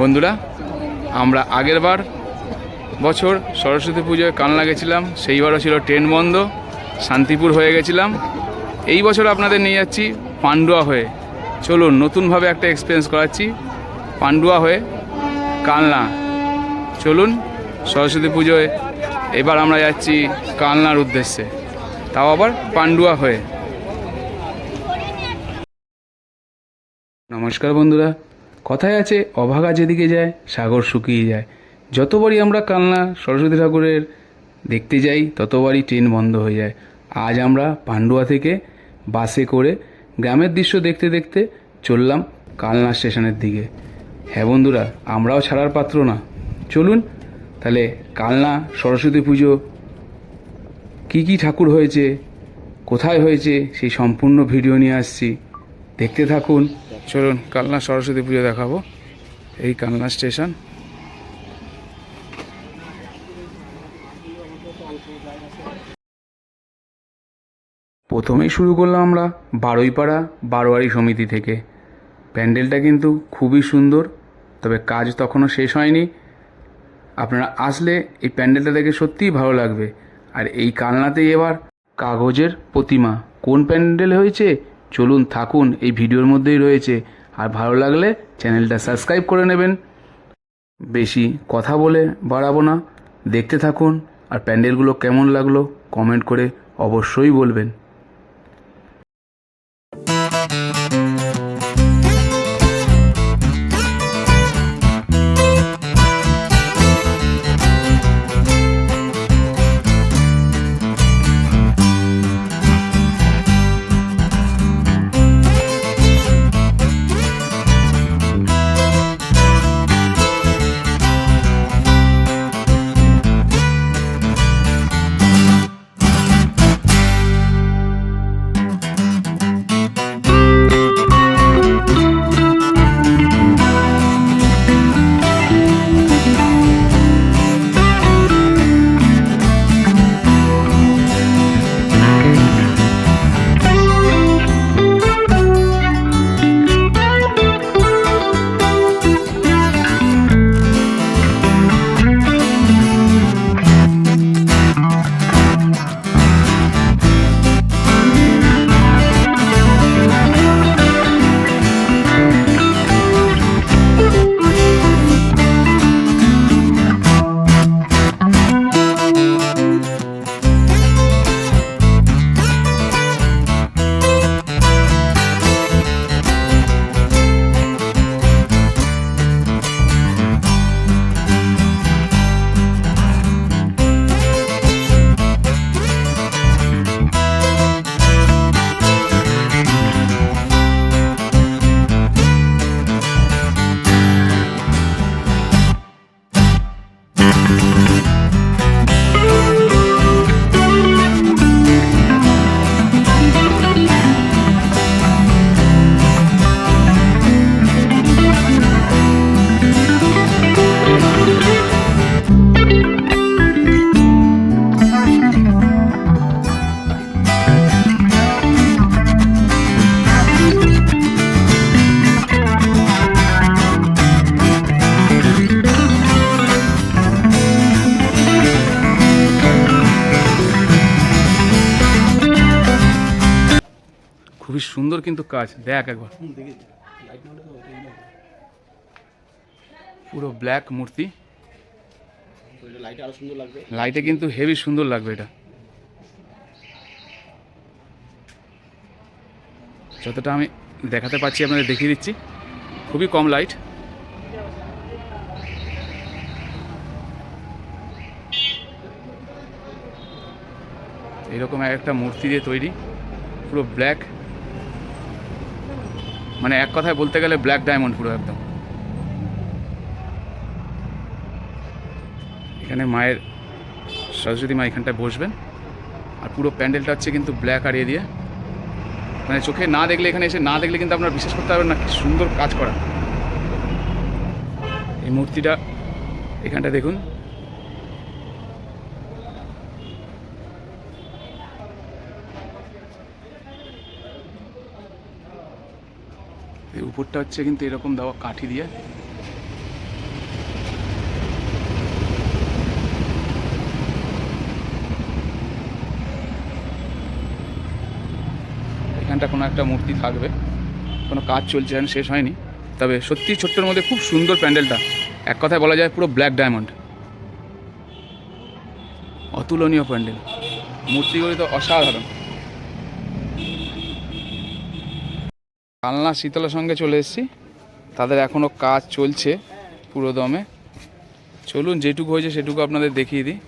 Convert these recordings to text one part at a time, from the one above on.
বন্ধুরা, আমরা আগের বার বছর সরস্বতী পুজোয় কানলা গেছিলাম সেইবারও ছিল ট্রেন বন্ধ, শান্তিপুর হয়ে গেছিলাম। এই বছর আপনাদের নিয়ে যাচ্ছি পান্ডুয়া হয়ে। চলুন, নতুনভাবে একটা এক্সপিরিয়েন্স করাচ্ছি, পান্ডুয়া হয়ে কালনা। চলুন, সরস্বতী পুজোয় এবার আমরা যাচ্ছি কালনার উদ্দেশ্যে। তাও আবার পান্ডুয়া হয়ে। নমস্কার বন্ধুরা কথায় আছে, অভাগা যেদিকে যায়, সাগর শুকিয়ে যায়। যতবারই আমরা কালনা সরস্বতী ঠাকুরের দেখতে যাই, ততবারই ট্রেন বন্ধ হয়ে যায়। আজ আমরা পান্ডুয়া থেকে বাসে করে গ্রামের দৃশ্য দেখতে দেখতে চললাম কালনা স্টেশনের দিকে। হ্যাঁ বন্ধুরা, আমরাও ছাড়ার পাত্র না। চলুন, তাহলে কালনা সরস্বতী পুজো কী কী ঠাকুর হয়েছে, কোথায় হয়েছে, সেই সম্পূর্ণ ভিডিও নিয়ে আসছি। দেখতে থাকুন। চলুন কালনা সরস্বতী পুজো দেখাবো। এই কালনা স্টেশন। প্রথমেই শুরু করলাম আমরা বারুইপাড়া বারোয়ারি সমিতি থেকে। প্যান্ডেলটা কিন্তু খুবই সুন্দর, তবে কাজ তখনও শেষ হয়নি। আপনারা আসলে এই প্যান্ডেলটা দেখে সত্যিই ভালো লাগবে। আর এই কালনাতেই এবার কাগজের প্রতিমা। কোন প্যান্ডেল হয়েছে? চলুন থাকুন, এই ভিডিওর মধ্যেই রয়েছে। আর ভালো লাগলে চ্যানেলটা সাবস্ক্রাইব করে নেবেন। বেশি কথা বলে বাড়াবো না। দেখতে থাকুন, আর প্যান্ডেলগুলো কেমন লাগল কমেন্ট করে অবশ্যই বলবেন। খুবই সুন্দর কিন্তু কাজ। দেখ একবার। পুরো ব্ল্যাক মূর্তি। লাইটে কিন্তু হেভি সুন্দর লাগবে এটা। যতটা আমি দেখাতে পাচ্ছি, আপনাদের দেখিয়ে দিচ্ছি। খুবই কম লাইট এরকম একটা মূর্তি দিয়ে তৈরি। পুরো ব্ল্যাক মানে এক কথায় বলতে গেলে ব্ল্যাক ডায়মন্ড পুরো একদম। এখানে মায়ের সরস্বতী মা এখানটায় বসবেন, আর পুরো প্যান্ডেলটা হচ্ছে কিন্তু ব্ল্যাক আর এ দিয়ে। মানে চোখে না দেখলে এখানে এসে না দেখলে কিন্তু আপনার বিশ্বাস করতে পারবেন না, কি সুন্দর কাজ করা। এই মূর্তিটা এখানটা দেখুন। উপরটা হচ্ছে কিন্তু এরকম দেওয়া কাঠি দিয়ে। এখানটা কোনো একটা মূর্তি থাকবে। কোনো কাজ চলছে, এখন শেষ হয়নি। তবে সত্যি ছোট্টর মধ্যে খুব সুন্দর প্যান্ডেলটা। এক কথায় বলা যায় পুরো ব্ল্যাক ডায়মন্ড। অতুলনীয় প্যান্ডেল। মূর্তিগুলি তো অসাধারণ। কালনা শীতলের সঙ্গে চলে এসেছি। তাদের এখনও কাজ চলছে পুরো দমে চলুন যেটুকু হয়েছে সেটুকু আপনাদের দেখিয়ে দিই।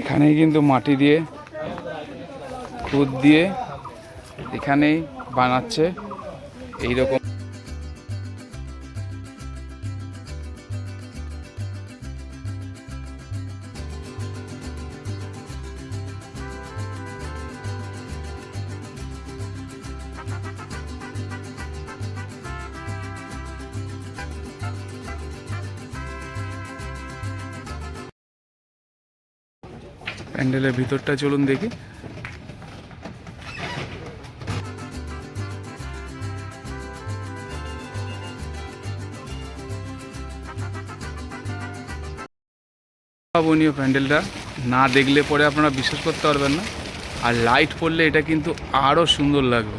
এখানেই কিন্তু মাটি দিয়ে, খুদ দিয়ে এখানেই বানাচ্ছে। এইরকম প্যান্ডেলের ভিতরটা চলুন দেখি। ভাবনীয় প্যান্ডেলটা। না দেখলে পরে আপনারা বিশ্বাস করতে পারবেন না। আর লাইট পড়লে এটা কিন্তু আরও সুন্দর লাগবে।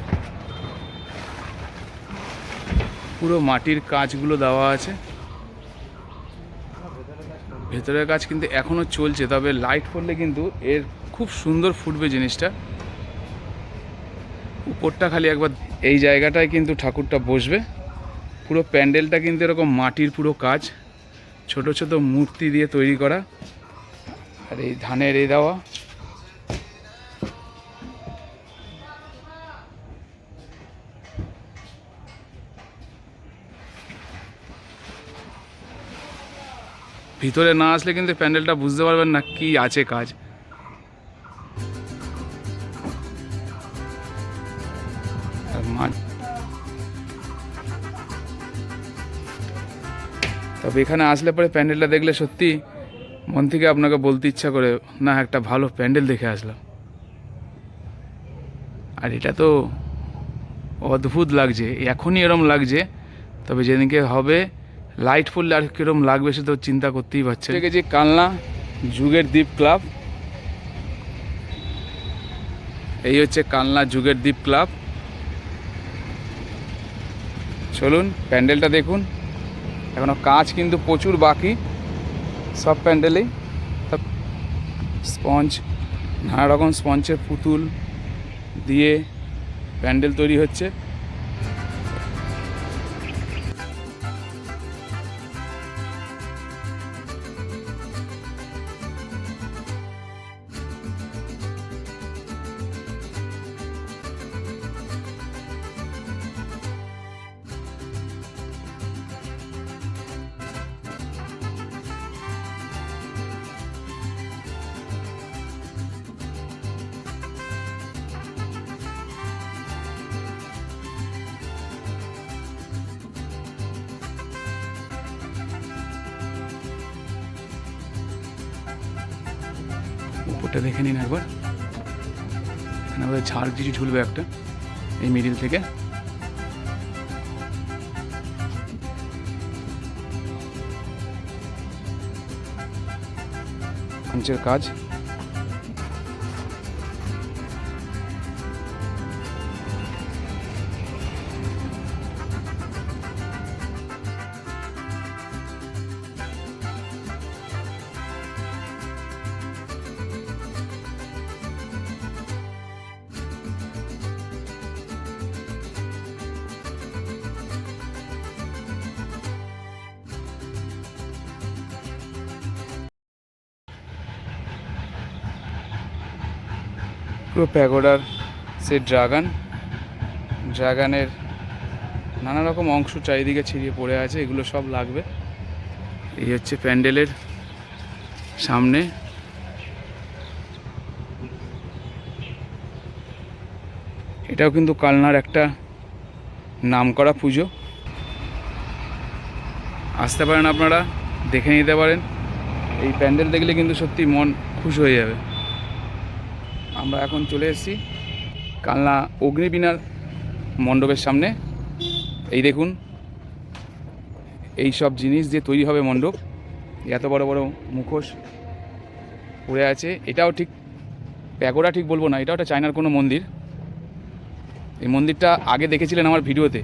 পুরো মাটির কাজগুলো দেওয়া আছে। ভেতরের কাজ কিন্তু এখনও চলছে, তবে লাইট পড়লে কিন্তু এর খুব সুন্দর ফুটবে জিনিসটা। উপরটা খালি একবার এই জায়গাটায় কিন্তু ঠাকুরটা বসবে। পুরো প্যান্ডেলটা কিন্তু এরকম মাটির পুরো কাজ। ছোট ছোট মূর্তি দিয়ে তৈরি করা। আর এই ধানের এই দেওয়া। ভিতরে না আসলে কিন্তু প্যান্ডেলটা বুঝতে পারবেন না কি আছে কাজ। তবে এখানে আসলে পরে প্যান্ডেলটা দেখলে সত্যি মন থেকে আপনাকে বলতে ইচ্ছা করে, না, একটা ভালো প্যান্ডেল দেখে আসলাম। আর এটা তো অদ্ভুত লাগছে, এখনই এরম লাগছে, তবে যেদিনকে হবে লাইট পড়লে আর কিরম লাগবে সে তো চিন্তা করতেই পারছে দেখেছি কালনা যুগের দ্বীপ ক্লাব। এই হচ্ছে কালনা যুগের দ্বীপ ক্লাব। চলুন, প্যান্ডেলটা দেখুন। এখনও কাজ কিন্তু প্রচুর বাকি। সব প্যান্ডেলেই। স্পঞ্জ, নানা রকম স্পঞ্জের পুতুল দিয়ে প্যান্ডেল তৈরি হচ্ছে। উপরটা দেখে নিন একবার। এখানে আমাদের ঝাড় কিছু ঝুলবে একটা এই মিডিল থেকে। কাজ। পুরো প্যাগোডার সে ড্রাগন। ড্রাগনের নানা রকম অংশ চারিদিকে ছিড়িয়ে পড়ে আছে, এগুলো সব লাগবে। এই হচ্ছে প্যান্ডেলের সামনে। এটাও কিন্তু কালনার একটা নামকরা পুজো। আসতে পারেন আপনারা, দেখে নিতে পারেন। এই প্যান্ডেল দেখলে কিন্তু সত্যি মন খুশ হয়ে যাবে। আমরা এখন চলে এসেছি কালনা অগ্নিবীণার মণ্ডপের সামনে। এই দেখুন এই সব জিনিস দিয়ে তৈরি হবে মণ্ডপ। এত বড় বড় মুখোশ পড়ে আছে। এটাও ঠিক, প্যাগোডা ঠিক বলব না, এটাও একটা চায়নার কোনো মন্দির। এই মন্দিরটা আগে দেখেছিলেন আমার ভিডিওতে।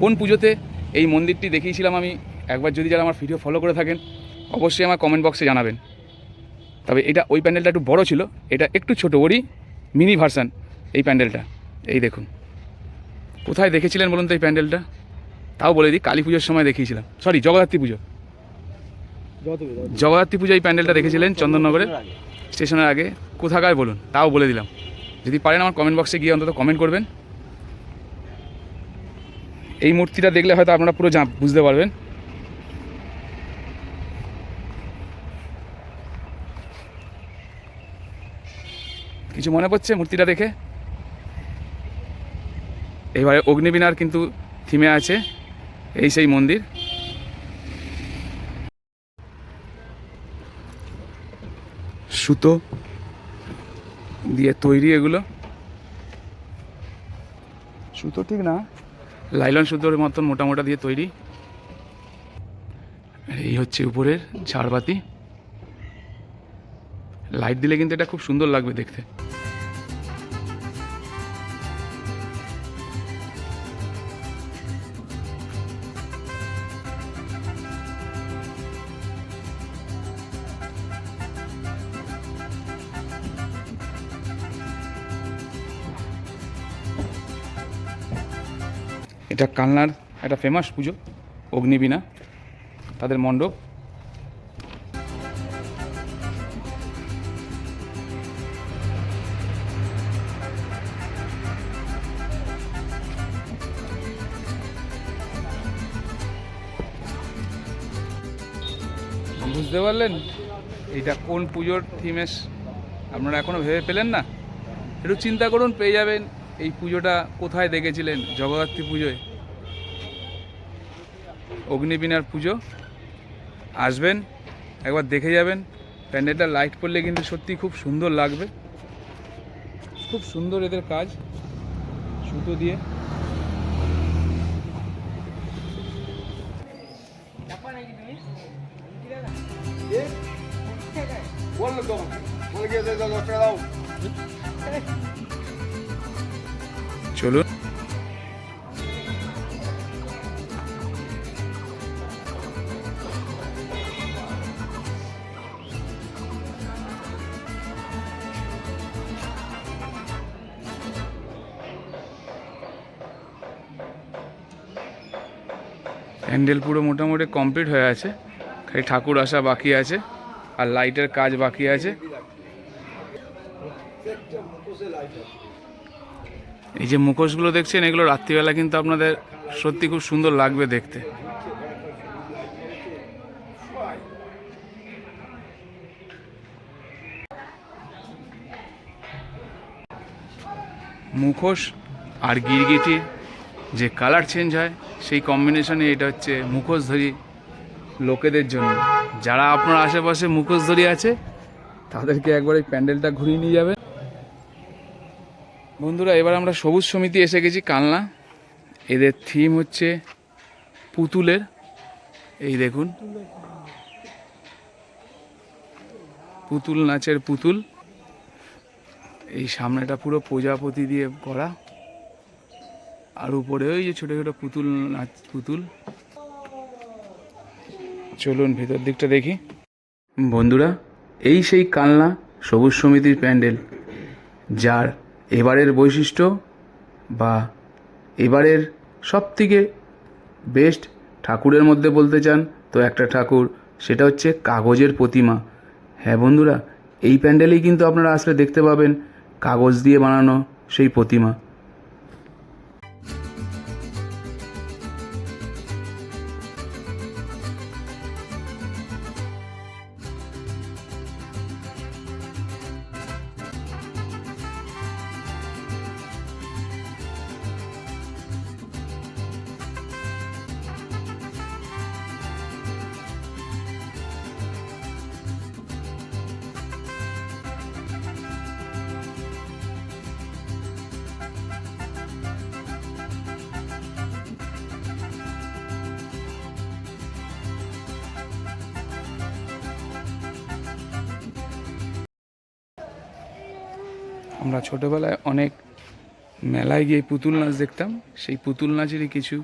কোন পুজোতে এই মন্দিরটি দেখিয়েছিলাম আমি? একবার যদি যারা আমার ভিডিও ফলো করে থাকেন, অবশ্যই আমার কমেন্ট বক্সে জানাবেন। তবে এটা ওই প্যান্ডেলটা একটু বড় ছিল, এটা একটু ছোট, ওরই মিনি ভার্সান, এই প্যান্ডেলটা। এই দেখুন। কোথায় দেখেছিলেন বলুন তো এই প্যান্ডেলটা? তাও বলে দিই, কালী পুজোর সময় দেখিয়েছিলাম। সরি জগদ্ধাত্রী পুজো। জগদ্ধাত্রী পুজো এই প্যান্ডেলটা দেখেছিলেন চন্দননগরে, স্টেশনের আগে। কোথাকার বলুন, তাও বলে দিলাম। যদি পারেন আমার কমেন্ট বক্সে গিয়ে অন্তত কমেন্ট করবেন। এই মূর্তিটা দেখলে হয়তো আপনারা পুরো বুঝতে পারবেন। কিছু মনে পড়ছে মূর্তিটা দেখে? এবারে অগ্নিবীণার কিন্তু থিমে আছে এই সেই মন্দির। সুতো দিয়ে তৈরি এগুলো। সুতো ঠিক না, লাইলন সুতোর মতন মোটা মোটা দিয়ে তৈরি। এই হচ্ছে উপরের ঝাড়বাতি। লাইট দিলে কিন্তু এটা খুব সুন্দর লাগবে দেখতে। এটা কালনার একটা ফেমাস পুজো, অগ্নিবীণা, তাদের মণ্ডপ। বুঝতে পারলেন? এটা কোন পুজোর থিমেস আপনারা এখনও ভেবে পেলেন না? একটু চিন্তা করুন, পেয়ে যাবেন। এই পুজোটা কোথায় দেখেছিলেন? জগদ্ধাত্রী পুজোয়? অগ্নিবীণার পুজো। আসবেন একবার দেখে যাবেন। প্যান্ডেলটা লাইট পড়লে কিন্তু সত্যি খুব সুন্দর লাগবে। খুব সুন্দর এদের কাজ। সুতো দিয়ে। চলুন। প্যান্ডেল পুরো মোটামুটি কমপ্লিট হয়ে আছে। খালি ঠাকুর আসা বাকি আছে আর লাইটের কাজ বাকি আছে। এই যে মুখোশগুলো দেখছেন, এগুলো রাত্রিবেলা কিন্তু আপনাদের সত্যি খুব সুন্দর লাগবে দেখতে। মুখোশ আর গিরগিটির যে কালার চেঞ্জ হয়, সেই কম্বিনেশনে এটা হচ্ছে মুখোশধারী লোকেদের জন্য। যারা আপনার আশেপাশে মুখোশধারী আছে, তাদেরকে একবার এই প্যান্ডেলটা ঘুরিয়ে নিয়ে যাবে বন্ধুরা, এবার আমরা সবুজ সমিতি এসে গেছি, কালনা। এদের থিম হচ্ছে পুতুলের। এই দেখুন। পুতুল নাচের পুতুল। এই সামনেটা পুরো প্রজাপতি দিয়ে করা। আর উপরে ওই যে ছোটো ছোটো পুতুল নাচ, পুতুল। চলুন ভেতর দিকটা দেখি। বন্ধুরা, এই সেই কালনা সবুজ সমিতির প্যান্ডেল, যার এবারের বৈশিষ্ট্য বা এবারের সব থেকে বেস্ট ঠাকুরের মধ্যে বলতে চান তো একটা ঠাকুর, সেটা হচ্ছে কাগজের প্রতিমা। হ্যাঁ বন্ধুরা, এই প্যান্ডেলেই কিন্তু আপনারা আসলে দেখতে পাবেন কাগজ দিয়ে বানানো সেই প্রতিমা। আমরা ছোটবেলায় অনেক মেলায় গিয়ে পুতুল নাচ দেখতাম। সেই পুতুল নাচেরই কিছু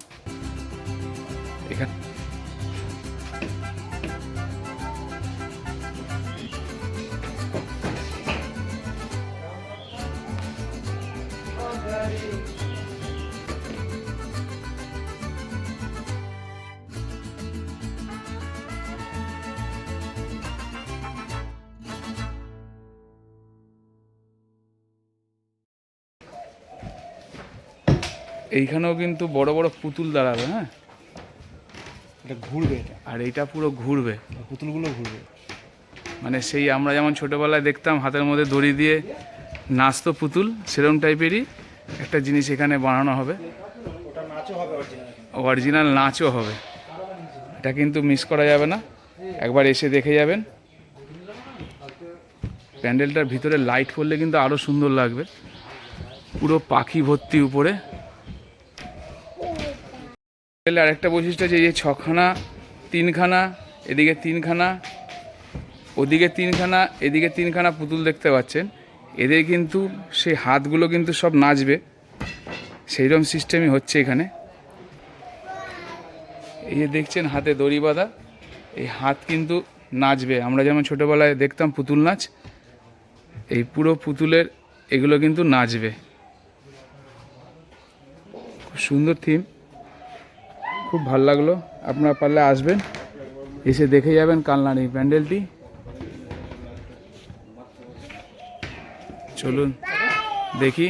এইখানেও কিন্তু বড় বড় পুতুল দাঁড়াবে হ্যাঁ? এটা ঘুরবে এটা। আর এইটা পুরো ঘুরবে। পুতুলগুলো ঘুরবে। মানে সেই আমরা যেমন ছোটোবেলায় দেখতাম হাতের মধ্যে দড়ি দিয়ে নাচতো পুতুল সেরকম টাইপেরই একটা জিনিস এখানে বানানো হবে। অরিজিনাল নাচও হবে এটা কিন্তু মিস করা যাবে না। একবার এসে দেখে যাবেন। প্যান্ডেলটার ভিতরে লাইট পড়লে কিন্তু আরও সুন্দর লাগবে। পুরো পাখি ভর্তি উপরে। প্যান্ডেলের আরেকটা বৈশিষ্ট্য আছে যে ছখানা, তিনখানা, এদিকে তিনখানা, ওদিকে তিনখানা, এদিকে তিনখানা পুতুল দেখতে পাচ্ছেন। এদের কিন্তু সেই হাতগুলো কিন্তু সব নাচবে। সেইরকম সিস্টেমই হচ্ছে এখানে। এই যে দেখছেন হাতে দড়ি বাঁধা, এই হাত কিন্তু নাচবে। আমরা যেমন ছোটোবেলায় দেখতাম পুতুল নাচ, এই পুরো পুতুলের এগুলো কিন্তু নাচবে। খুব সুন্দর থিম খুব ভালো লাগল। আপনারা পারলে আসবেন, এসে দেখে যাবেন কালনার এই প্যান্ডেলটি। চলুন দেখি।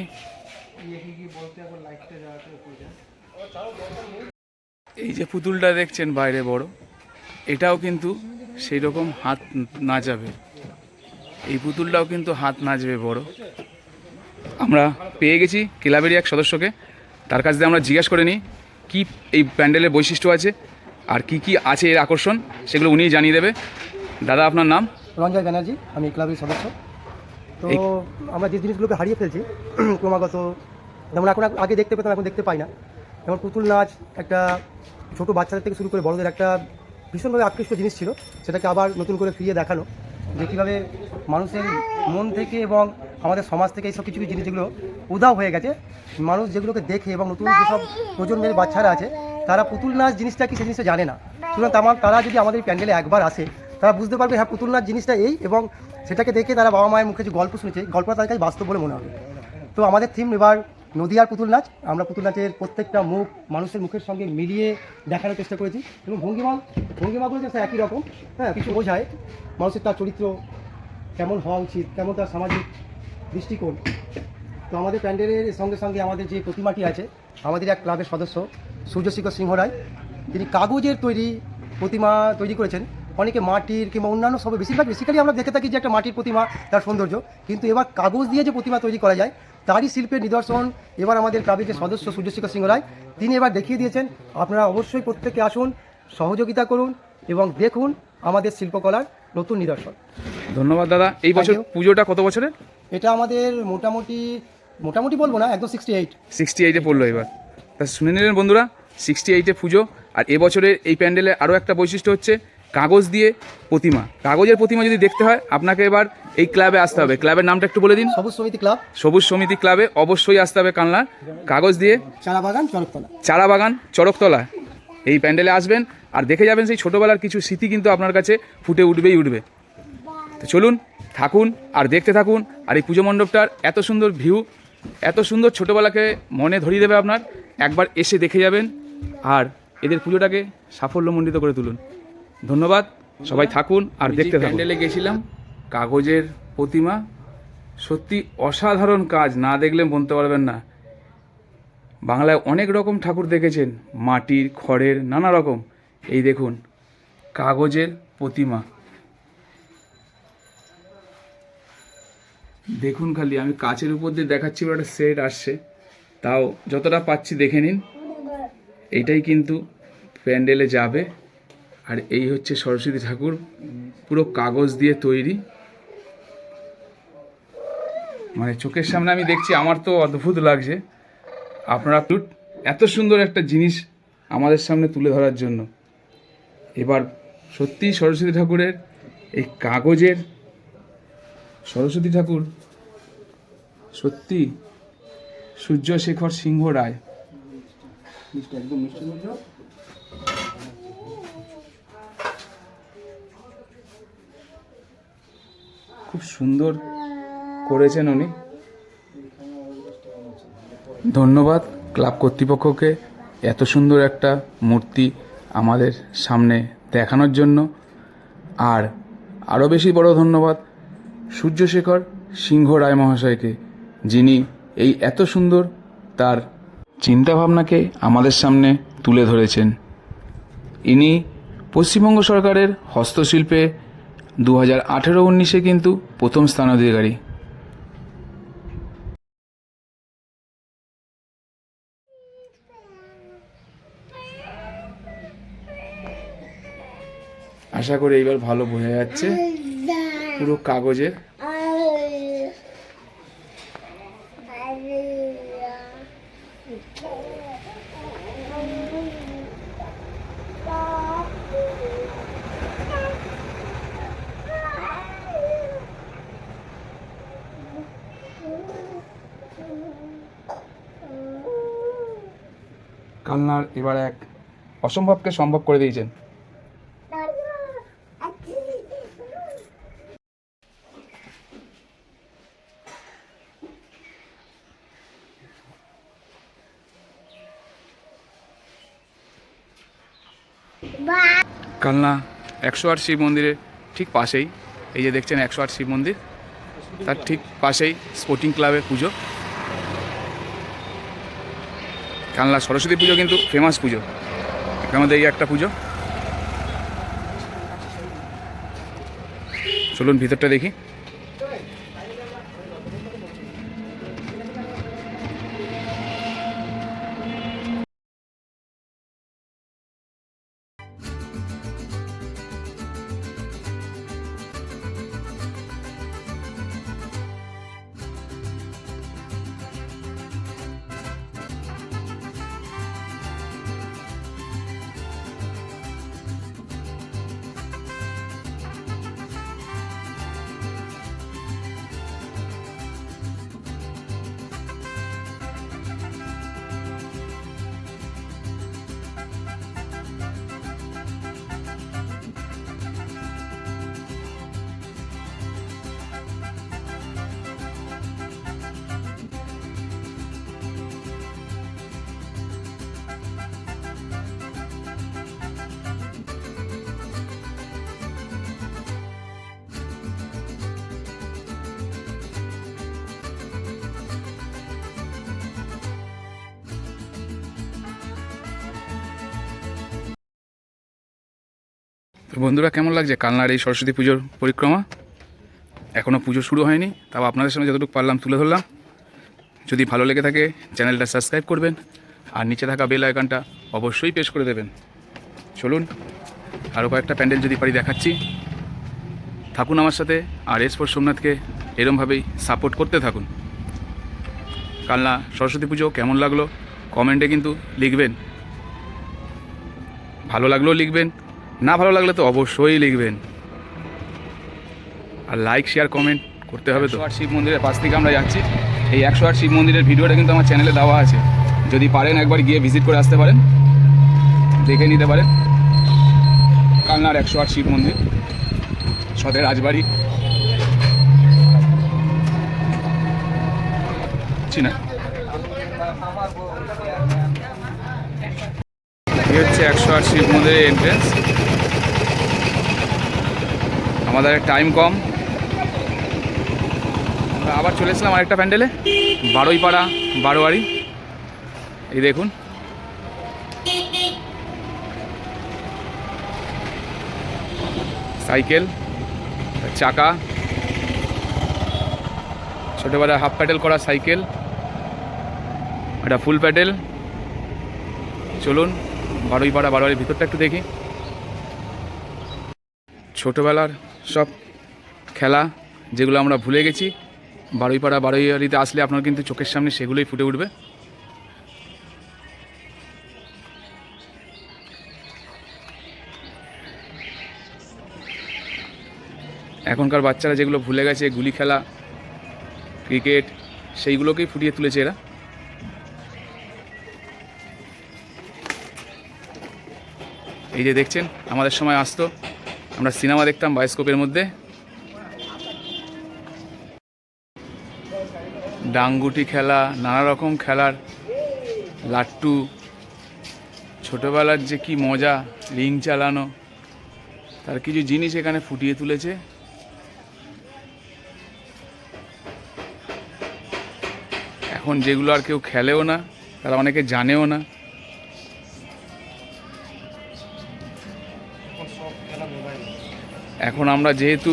এই যে পুতুলটা দেখছেন বাইরে বড়, এটাও কিন্তু সেই রকম হাত নাচাবে। এই পুতুলটাও কিন্তু হাত নাচবে বড়। আমরা পেয়ে গেছি ক্লাবেরই এক সদস্যকে, তার কাছ থেকে আমরা জিজ্ঞেস করে নিই। কী এই প্যান্ডেলের বৈশিষ্ট্য আছে আর কি কি আছে এর আকর্ষণ সেগুলো উনিই জানিয়ে দেবে। দাদা আপনার নাম? রঞ্জয় ব্যানার্জি আমি ক্লাবের সদস্য। তো আমরা যে জিনিসগুলোকে হারিয়ে ফেলছি ক্রমাগত যেমন এখন আগে দেখতে পেতাম এখন দেখতে পাই না। যেমন পুতুল নাচ একটা ছোট বাচ্চাদের থেকে শুরু করে বড়দের একটা ভীষণভাবে আকৃষ্ট জিনিস ছিল সেটাকে আবার নতুন করে ফিরিয়ে দেখানো যে কীভাবে মানুষের মন থেকে এবং আমাদের সমাজ থেকে এইসব কিছু কিছু জিনিস যেগুলো উধাও হয়ে গেছে, মানুষ যেগুলোকে দেখে এবং নতুন যেসব প্রজন্মের বাচ্চারা আছে, তারা পুতুল নাচ জিনিসটা কি সেই জিনিসটা জানে না। সুতরাং তার তারা যদি আমাদের প্যান্ডেলে একবার আসে, তারা বুঝতে পারবে হ্যাঁ পুতুল নাচ জিনিসটা এই এবং সেটাকে দেখে তারা বাবা মায়ের মুখে যে গল্প শুনেছে গল্পটা তাদের কাছে বাস্তব বলে মনে হবে। তো আমাদের থিম এবার নদীয়ার পুতুল নাচ। আমরা পুতুল নাচের প্রত্যেকটা মুখ মানুষের মুখের সঙ্গে মিলিয়ে দেখানোর চেষ্টা করেছি। এবং ভঙ্গিমা ভঙ্গিমাগুলো যে একই রকম হ্যাঁ কিছু বোঝায়। মানুষের তার চরিত্র কেমন হওয়া উচিত, কেমন তার সামাজিক দৃষ্টিকোণ। তো আমাদের প্যান্ডেলের সঙ্গে সঙ্গে আমাদের যে প্রতিমাটি আছে আমাদের এক ক্লাবের সদস্য সূর্যশেখর সিংহ রায় তিনি কাগজের তৈরি প্রতিমা তৈরি করেছেন। অনেকে মাটির কিংবা অন্যান্য সব বেশিরভাগ বেসিক্যালি আমরা দেখে থাকি যে একটা মাটির প্রতিমা তার সৌন্দর্য। কিন্তু এবার কাগজ দিয়ে যে প্রতিমা তৈরি করা যায় তারই শিল্পের নিদর্শন এবার আমাদের ক্লাবের যে সদস্য সূর্যশেখর সিংহ রায় তিনি এবার দেখিয়ে দিয়েছেন। আপনারা অবশ্যই প্রত্যেকে আসুন সহযোগিতা করুন এবং দেখুন আমাদের শিল্পকলার নতুন নিদর্শন। ধন্যবাদ দাদা। এই বছর পুজোটা কত বছরের? এটা আমাদের মোটামুটি মোটামুটি বলব না একদম সিক্সটি এইট সিক্সটি এইটে পড়ল এবার। তা শুনে নিলেন বন্ধুরা সিক্সটি এইটে পুজো আর এবছরের এই প্যান্ডেলে আরও একটা বৈশিষ্ট্য হচ্ছে কাগজ দিয়ে প্রতিমা। কাগজের প্রতিমা যদি দেখতে হয় আপনাকে এবার এই ক্লাবে আসতে হবে। ক্লাবের নামটা একটু বলে দিন। সবুজ সমিতি ক্লাব। সবুজ সমিতি ক্লাবে অবশ্যই আসতে হবে কালনা। কাগজ দিয়ে চারা বাগান চরকতলা। চারা বাগান চড়কতলা এই প্যান্ডেলে আসবেন আর দেখে যাবেন সেই ছোটোবেলার কিছু স্মৃতি কিন্তু আপনার কাছে ফুটে উঠবেই উঠবে। তো চলুন থাকুন আর দেখতে থাকুন আর এই পুজো মণ্ডপটার এত সুন্দর ভিউ এত সুন্দর ছোটোবেলাকে মনে ধরিয়ে দেবে আপনার। একবার এসে দেখে যাবেন আর এদের পুজোটাকে সাফল্যমণ্ডিত করে তুলুন। ধন্যবাদ সবাই থাকুন আর দেখতে প্যান্ডেলে গেছিলাম কাগজের প্রতিমা সত্যি অসাধারণ কাজ না দেখলে বলতে পারবেন না। বাংলায় অনেক রকম ঠাকুর দেখেছেন মাটির খড়ের নানা রকম। এই দেখুন কাগজের প্রতিমা। দেখুন খালি, আমি কাচের উপর দিয়ে দেখাচ্ছি একটা সেট আসছে। তাও যতটা পাচ্ছি দেখে নিন। এইটাই কিন্তু প্যান্ডেলে যাবে। আর এই হচ্ছে সরস্বতী ঠাকুর, পুরো কাগজ দিয়ে তৈরি। মানে চোখের সামনে আমি দেখছি, আমার তো অদ্ভুত লাগছে। আপনারা এত সুন্দর একটা জিনিস আমাদের সামনে তুলে ধরার জন্য। এবার সত্যিই সরস্বতী ঠাকুরের এই কাগজের সরস্বতী ঠাকুর সত্যি সূর্যশেখর সিংহ রায়। খুব সুন্দর করেছেন উনি। ধন্যবাদ ক্লাব কর্তৃপক্ষকে এত সুন্দর একটা মূর্তি আমাদের সামনে দেখানোর জন্য। আর আরও বেশি বড় ধন্যবাদ সূর্যশেখর সিংহ রায় মহাশয়কে যিনি এই এত সুন্দর তার চিন্তাভাবনাকে আমাদের সামনে তুলে ধরেছেন। ইনি পশ্চিমবঙ্গ সরকারের হস্তশিল্পে দু হাজার আঠেরো উনিশে কিন্তু প্রথম স্থানাধিকারী। আশা করি এইবার ভালো বোঝা যাচ্ছে। পুরো কাগজের কালনার এবার এক অসম্ভবকে সম্ভব করে দিয়েছেন কালনা একশো আট শিব মন্দিরের ঠিক পাশেই। এই যে দেখছেন একশো আট শিব মন্দির, তার ঠিক পাশেই স্পোর্টিং ক্লাবে পুজো। কানলা সরস্বতী পুজো কিন্তু ফেমাস পুজো। আমাদের এই একটা পুজো। চলুন ভিতরটা দেখি। তো বন্ধুরা, কেমন লাগছে? কালনার এই সরস্বতী পুজোর পরিক্রমা? এখনও পুজো শুরু হয়নি, তাও আপনাদের সঙ্গে যতটুকু পারলাম তুলে ধরলাম। যদি ভালো লেগে থাকে, চ্যানেলটা সাবস্ক্রাইব করবেন, আর নিচে থাকা বেল আইকনটা অবশ্যই পেশ করে দেবেন। চলুন আরও কয়েকটা প্যান্ডেল যদি পারি দেখাচ্ছি। থাকুন আমার সাথে, আর এসপর সোমনাথকে এরমভাবেই সাপোর্ট করতে থাকুন। কালনা সরস্বতী পুজো কেমন লাগল? কমেন্টে কিন্তু লিখবেন। ভালো লাগলেও লিখবেন না ভালো লাগলে তো অবশ্যই লিখবেন। আর লাইক শেয়ার কমেন্ট করতে হবে তো। আট শিব মন্দিরের পাশ থেকে আমরা যাচ্ছি। এই একশো আট শিব মন্দিরের ভিডিওটা কিন্তু আমার চ্যানেলে দেওয়া আছে। যদি পারেন একবার গিয়ে ভিজিট করে আসতে পারেন। দেখে নিতে পারেন। কালনার একশো আট শিব মন্দির। সদের রাজবাড়ি। এই হচ্ছে একশো আট শিব মন্দিরের এন্ট্রেন্স আমাদের টাইম কম। আবার চলে এসলাম আরেকটা প্যান্ডেলে বারোই পাড়া বারোয়ারি। এই দেখুন। সাইকেল, চাকা। ছোটোবেলায় হাফ প্যাডেল করা সাইকেল, একটা ফুল প্যাডেল। চলুন বারোই পাড়া বারোয়ারির ভিতরটা একটু দেখি। ছোটোবেলার সব খেলা যেগুলো আমরা ভুলে গেছি, বারুইপাড়া বারুইয়ারিতে আসলে আপনার কিন্তু চোখের সামনে সেগুলোই ফুটে উঠবে। এখনকার বাচ্চারা যেগুলো ভুলে গেছে, গুলি খেলা, ক্রিকেট, সেইগুলোকেই ফুটিয়ে তুলেছে এরা। এই যে দেখছেন, আমাদের সময় আসতো। আমরা সিনেমা দেখতাম বায়োস্কোপের মধ্যে। ডাঙ্গুটি খেলা নানা রকম খেলার লাট্টু, ছোটোবেলার যে কি মজা রিং চালানো, তার কিছু জিনিস এখানে ফুটিয়ে তুলেছে। এখন যেগুলো আর কেউ খেলেও না, তারা অনেকে জানেও না। এখন আমরা যেহেতু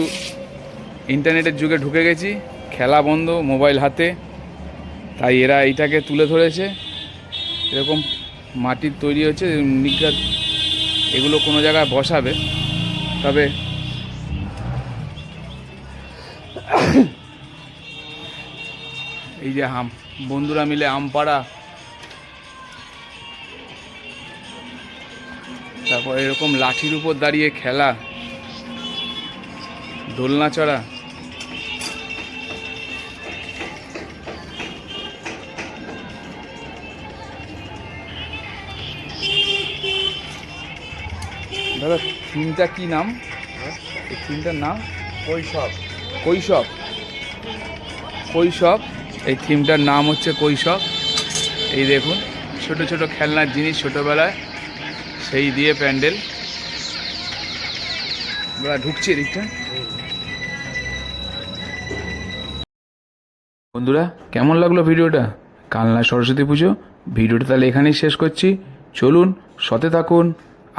ইন্টারনেটের যুগে ঢুকে গেছি, খেলা বন্ধ, মোবাইল হাতে, তাই এরা এইটাকে তুলে ধরেছে। এরকম মাটির তৈরি হচ্ছে নিগ্রাত, এগুলো কোনো জায়গায় বসাবে। তবে এই যে আম, বন্ধুরা মিলে আম পাড়া তারপর এরকম লাঠির উপর দাঁড়িয়ে খেলা দোলনা চড়া। দাদা থিমটা কি নাম? এই থিমটার নাম? কৈশব। কৈশব। কৈশব এই থিমটার নাম হচ্ছে কৈশব। এই দেখুন ছোট ছোট খেলনার জিনিস ছোটবেলায় সেই দিয়ে প্যান্ডেল। আমরা ঢুকছি এদিকটা। বন্ধুরা কেমন লাগল ভিডিওটা? কালনা সরস্বতী পুজো? ভিডিওটা তাহলে এখানেই শেষ করছি। চলুন সতে থাকুন।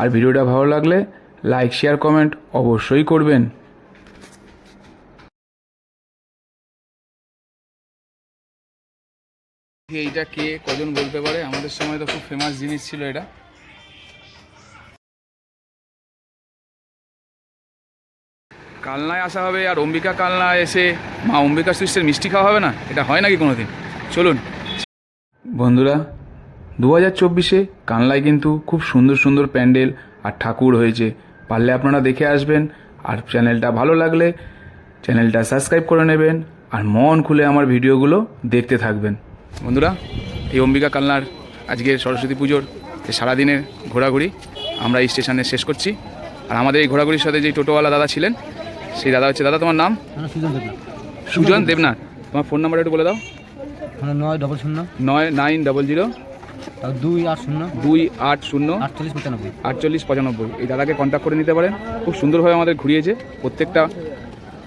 আর ভিডিওটা ভালো লাগলে লাইক শেয়ার কমেন্ট অবশ্যই করবেন। এইটা কে কজন বলতে পারে? আমাদের সময় তো খুব ফেমাস জিনিস ছিল এটা। কালনায় আসা হবে আর অম্বিকা কালনা এসে মা অম্বিকা সুইটসের মিষ্টি খাওয়া হবে না? এটা হয় নাকি কোনো দিন চলুন। বন্ধুরা দু হাজার চব্বিশে কানলায় কিন্তু খুব সুন্দর সুন্দর প্যান্ডেল আর ঠাকুর হয়েছে। পারলে আপনারা দেখে আসবেন। আর চ্যানেলটা ভালো লাগলে চ্যানেলটা সাবস্ক্রাইব করে নেবেন আর মন খুলে আমার ভিডিওগুলো দেখতে থাকবেন। বন্ধুরা, এই অম্বিকা কালনার আজকের সরস্বতী পুজোর সারাদিনের ঘোরাঘুরি, আমরা এই স্টেশনে শেষ করছি। আর আমাদের এই ঘোরাঘুরির সাথে যে টোটোওয়ালা দাদা ছিলেন সেই দাদা হচ্ছে দাদা তোমার নাম? সুজন দেবনা সুজন দেবনাথ। তোমার ফোন নাম্বার একটু বলে দাও। নয় ডবল শূন্য। নয় নাইন ডবল জিরো দুই আট শূন্য। দুই আট শূন্য। আটচল্লিশ পঁচানব্বই। আটচল্লিশ পঁচানব্বই। এই দাদাকে কন্ট্যাক্ট করে নিতে পারেন। খুব সুন্দরভাবে আমাদের ঘুরিয়েছে। প্রত্যেকটা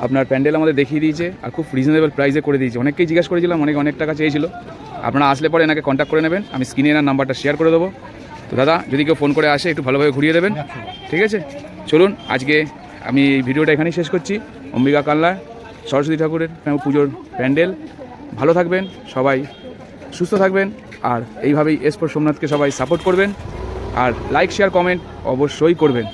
আপনার প্যান্ডেল আমাদের দেখিয়ে দিয়েছে আর খুব রিজনেবল প্রাইসে করে দিয়েছে। অনেককেই জিজ্ঞাসা করেছিলাম অনেক অনেক টাকা চেয়েছিল। আপনারা আসলে পরে এনাকে কন্ট্যাক্ট করে নেবেন। আমি স্ক্রিনে এনার নাম্বারটা শেয়ার করে দেবো। তো দাদা যদি কেউ ফোন করে আসে একটু ভালোভাবে ঘুরিয়ে দেবেন। ঠিক আছে? চলুন আজকে আমি এই ভিডিওটা এখানেই শেষ করছি। অম্বিকা কাল্লা, সরস্বতী ঠাকুরের পুজোর প্যান্ডেল। ভালো থাকবেন, সবাই সুস্থ থাকবেন, আর এইভাবেই এসপোর সোমনাথকে সবাই সাপোর্ট করবেন। আর লাইক শেয়ার কমেন্ট অবশ্যই করবেন।